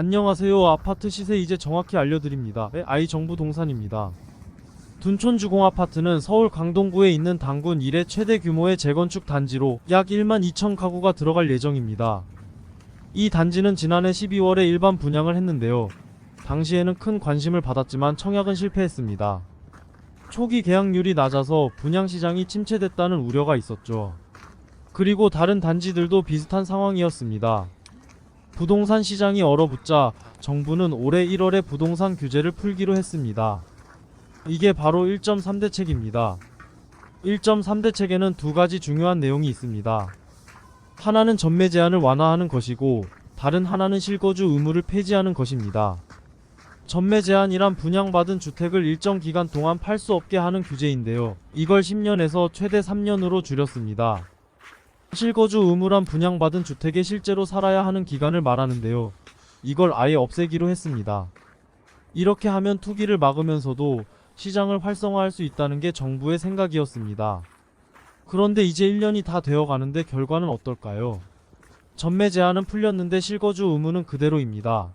안녕하세요. 아파트 시세 이제 정확히 알려드립니다. 네, 아이 정부 동산입니다. 둔촌주공 아파트는 서울 강동구에 있는 당군 1의 최대 규모의 재건축 단지로 약 1만 2천 가구가 들어갈 예정입니다. 이 단지는 지난해 12월에 일반 분양을 했는데요. 당시에는 큰 관심을 받았지만 청약은 실패했습니다. 초기 계약률이 낮아서 분양 시장이 침체됐다는 우려가 있었죠. 그리고 다른 단지들도 비슷한 상황이었습니다. 부동산 시장이 얼어붙자 정부는 올해 1월에 부동산 규제를 풀기로 했습니다. 이게 바로 1.3 대책입니다. 1.3 대책에는 두 가지 중요한 내용이 있습니다. 하나는 전매 제한을 완화하는 것이고 다른 하나는 실거주 의무를 폐지하는 것입니다. 전매 제한이란 분양받은 주택을 일정 기간 동안 팔 수 없게 하는 규제인데요. 이걸 10년에서 최대 3년으로 줄였습니다. 실거주 의무란 분양받은 주택에 실제로 살아야 하는 기간을 말하는데요. 이걸 아예 없애기로 했습니다. 이렇게 하면 투기를 막으면서도 시장을 활성화할 수 있다는 게 정부의 생각이었습니다. 그런데 이제 1년이 다 되어 가는데 결과는 어떨까요? 전매 제한은 풀렸는데 실거주 의무는 그대로입니다.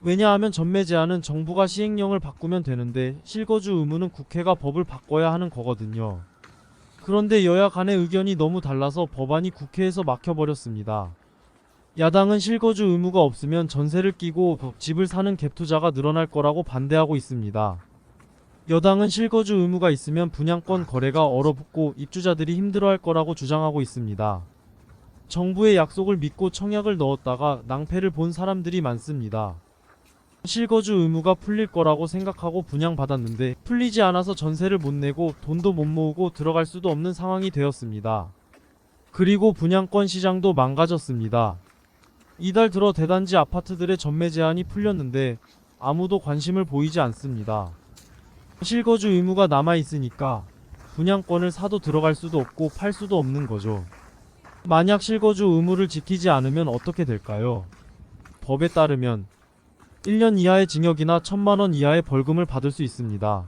왜냐하면 전매 제한은 정부가 시행령을 바꾸면 되는데 실거주 의무는 국회가 법을 바꿔야 하는 거거든요. 그런데 여야 간의 의견이 너무 달라서 법안이 국회에서 막혀버렸습니다. 야당은 실거주 의무가 없으면 전세를 끼고 집을 사는 갭 투자가 늘어날 거라고 반대하고 있습니다. 여당은 실거주 의무가 있으면 분양권 거래가 얼어붙고 입주자들이 힘들어할 거라고 주장하고 있습니다. 정부의 약속을 믿고 청약을 넣었다가 낭패를 본 사람들이 많습니다. 실거주 의무가 풀릴 거라고 생각하고 분양받았는데 풀리지 않아서 전세를 못 내고 돈도 못 모으고 들어갈 수도 없는 상황이 되었습니다. 그리고 분양권 시장도 망가졌습니다. 이달 들어 대단지 아파트들의 전매 제한이 풀렸는데 아무도 관심을 보이지 않습니다. 실거주 의무가 남아 있으니까 분양권을 사도 들어갈 수도 없고 팔 수도 없는 거죠. 만약 실거주 의무를 지키지 않으면 어떻게 될까요? 법에 따르면 1년 이하의 징역이나 1000만원 이하의 벌금을 받을 수 있습니다.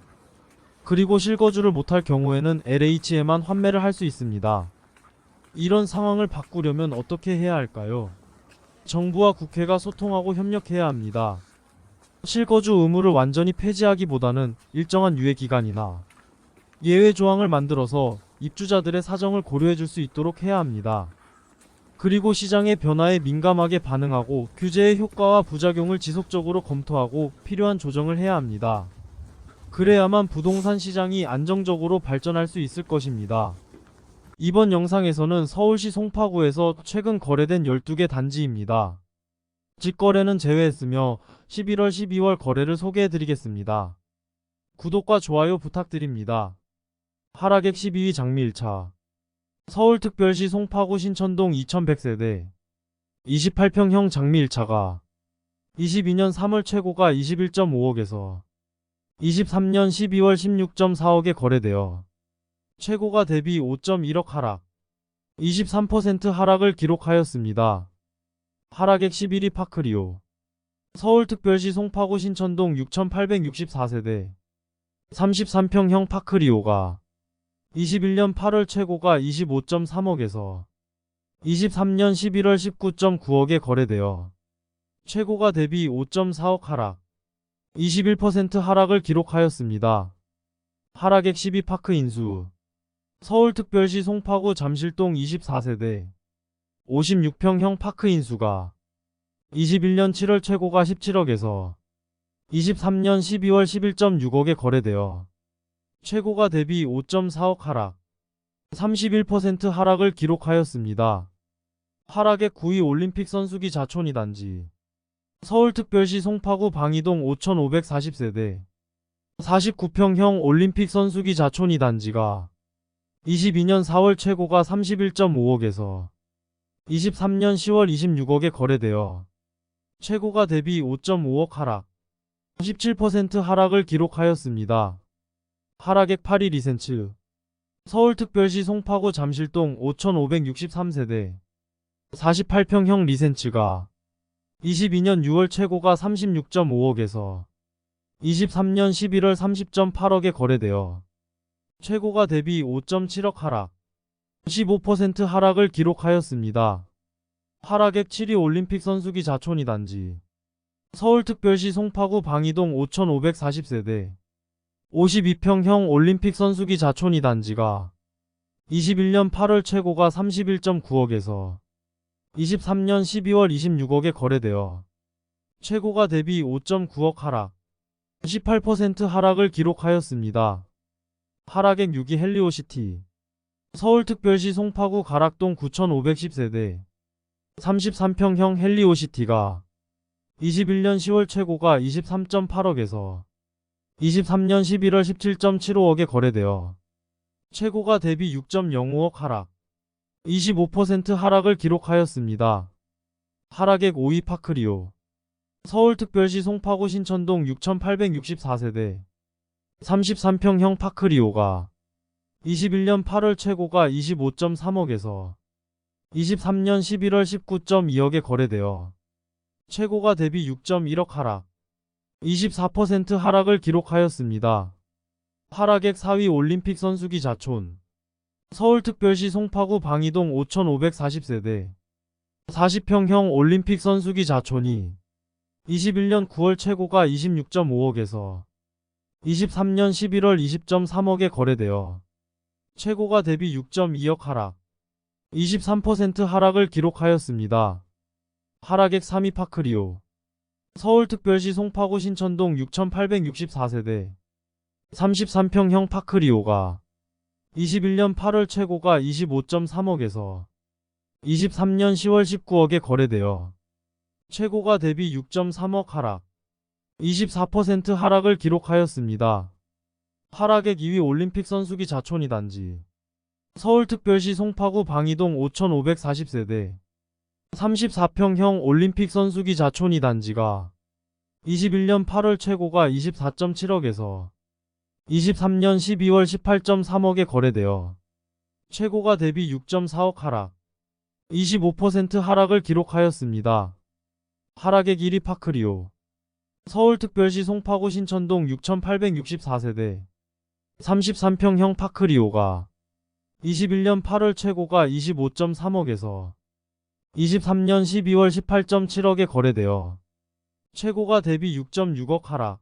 그리고 실거주를 못할 경우에는 LH에만 환매를 할 수 있습니다. 이런 상황을 바꾸려면 어떻게 해야 할까요? 정부와 국회가 소통하고 협력해야 합니다. 실거주 의무를 완전히 폐지하기보다는 일정한 유예 기간이나 예외 조항을 만들어서 입주자들의 사정을 고려해 줄 수 있도록 해야 합니다. 그리고 시장의 변화에 민감하게 반응하고 규제의 효과와 부작용을 지속적으로 검토하고 필요한 조정을 해야 합니다. 그래야만 부동산 시장이 안정적으로 발전할 수 있을 것입니다. 이번 영상에서는 서울시 송파구에서 최근 거래된 12개 단지입니다. 직거래는 제외했으며 11월 12월 거래를 소개해 드리겠습니다. 구독과 좋아요 부탁드립니다. 하락액 12위 장미 1차 서울특별시 송파구 신천동 2100세대. 28평형 장미 1차가. 22년 3월 최고가 21.5억에서. 23년 12월 16.4억에 거래되어 최고가 대비 5.1억 하락. 23% 하락을 기록하였습니다. 하락액 11위 파크리오. 서울특별시 송파구 신천동 6864세대. 33평형 파크리오가 21년 8월 최고가 25.3억에서 23년 11월 19.9억에 거래되어 최고가 대비 5.4억 하락 21% 하락을 기록하였습니다. 하락액 12 파크 인수 서울특별시 송파구 잠실동 24세대 56평형 파크 인수가 21년 7월 최고가 17억에서 23년 12월 11.6억에 거래되어 최고가 대비 5.4억 하락 31% 하락을 기록하였습니다. 하락의 9위 올림픽 선수기 자촌이 단지 서울특별시 송파구 방이동 5540세대 49평형 올림픽 선수기 자촌이 단지가 22년 4월 최고가 31.5억에서 23년 10월 26억에 거래되어 최고가 대비 5.5억 하락 17% 하락을 기록하였습니다. 하락액 8일 2센츠 서울특별시 송파구 잠실동 5563세대. 48평형 리센츠가 22년 6월 최고가 36.5억에서 23년 11월 30.8억에 거래되어 최고가 대비 5.7억 하락 15% 하락을 기록하였습니다. 하락액 7위 올림픽 선수기 자촌이 단지. 서울특별시 송파구 방이동 5540세대 52평형 올림픽 선수기 자촌이 단지가 21년 8월 최고가 31.9억에서 23년 12월 26억에 거래되어 최고가 대비 5.9억 하락, 18% 하락을 기록하였습니다. 하락액 6위 헬리오시티 서울특별시 송파구 가락동 9510세대 33평형 헬리오시티가 21년 10월 최고가 23.8억에서 23년 11월 17.75억에 거래되어 최고가 대비 6.05억 하락, 25% 하락을 기록하였습니다. 하락액 5위 파크리오 서울특별시 송파구 신천동 6864세대 33평형 파크리오가 21년 8월 최고가 25.3억에서 23년 11월 19.2억에 거래되어 최고가 대비 6.1억 하락, 24% 하락을 기록하였습니다. 하락액 4위 올림픽 선수기 자촌 서울특별시 송파구 방이동 5540세대 40평형 올림픽 선수기 자촌이 21년 9월 최고가 26.5억에서 23년 11월 20.3억에 거래되어 최고가 대비 6.2억 하락, 23% 하락을 기록하였습니다. 하락액 3위 파크리오 서울특별시 송파구 신천동 6864세대. 33평형 파크리오가 21년 8월 최고가 25.3억에서 23년 10월 19억에 거래되어 최고가 대비 6.3억 하락, 24% 하락을 기록하였습니다. 하락액 2위 올림픽 선수기 자촌이 단지. 서울특별시 송파구 방이동 5540세대 34평형 올림픽 선수기 자촌이 단지가 21년 8월 최고가 24.7억에서 23년 12월 18.3억에 거래되어 최고가 대비 6.4억 하락, 25% 하락을 기록하였습니다. 하락액 1위 파크리오 서울특별시 송파구 신천동 6864세대 33평형 파크리오가 21년 8월 최고가 25.3억에서 23년 12월 18.7억에 거래되어 최고가 대비 6.6억 하락,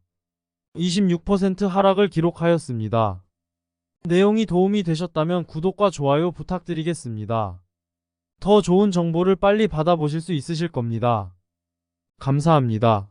26% 하락을 기록하였습니다. 내용이 도움이 되셨다면 구독과 좋아요 부탁드리겠습니다. 더 좋은 정보를 빨리 받아보실 수 있으실 겁니다. 감사합니다.